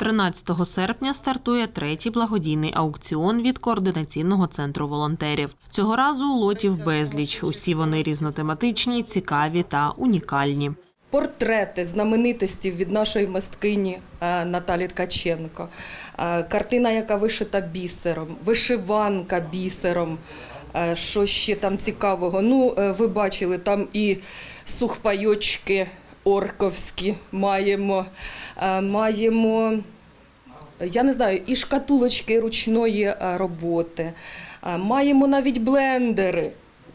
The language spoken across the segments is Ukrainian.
13 серпня стартує третій благодійний аукціон від координаційного центру волонтерів. Цього разу лотів безліч. Усі вони різнотематичні, цікаві та унікальні. Портрети знаменитостів від нашої мисткині е, Наталі Ткаченко, Е, картина, яка вишита бісером, вишиванка бісером. Е, Що ще там цікавого? Ну, ви бачили, там і сухпайочки орковські маємо. Е, Маємо, я не знаю, і шкатулочки ручної е, роботи. Е, Маємо навіть блендери.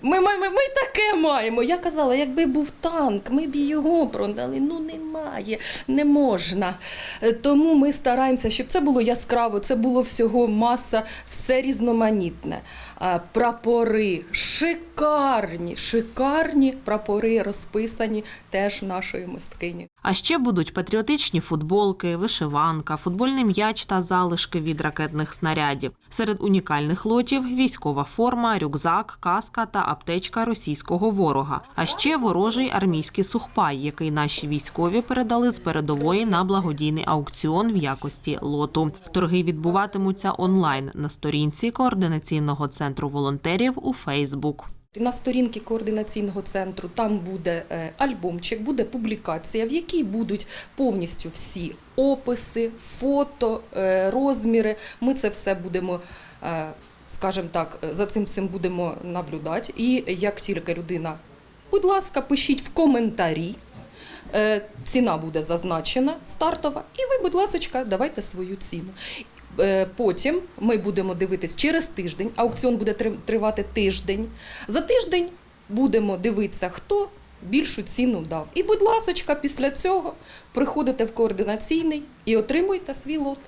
Ми, ми, ми, ми таке маємо. Я казала, якби був танк, ми б його продали. Ну немає, не можна. Е, Тому ми стараємося, щоб це було яскраво, це було всього маса, все різноманітне. Прапори, шикарні, шикарні прапори розписані теж нашою мисткині. А ще будуть патріотичні футболки, вишиванка, футбольний м'яч та залишки від ракетних снарядів. Серед унікальних лотів військова форма, рюкзак, каска та аптечка російського ворога. А ще ворожий армійський сухпай, який наші військові передали з передової на благодійний аукціон в якості лоту. Торги відбуватимуться онлайн на сторінці координаційного центру волонтерів у Фейсбук. На сторінці координаційного центру там буде е, альбомчик, буде публікація, в якій будуть повністю всі описи, фото, е, розміри. Ми це все будемо, е, скажімо так, е, за цим всім будемо наблюдати. І як тільки людина, будь ласка, пишіть в коментарі. Е, Ціна буде зазначена стартова, і ви, будь ласка, давайте свою ціну. Е, Потім ми будемо дивитись через тиждень. Аукціон буде тривати тиждень. За тиждень будемо дивитися, хто більшу ціну дав. І, будь ласка, після цього приходите в координаційний і отримуєте свій лот.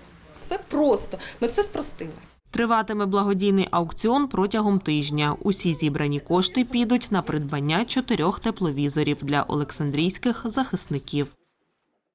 Все просто. Ми все спростили. Триватиме благодійний аукціон протягом тижня. Усі зібрані кошти підуть на придбання чотирьох тепловізорів для олександрійських захисників.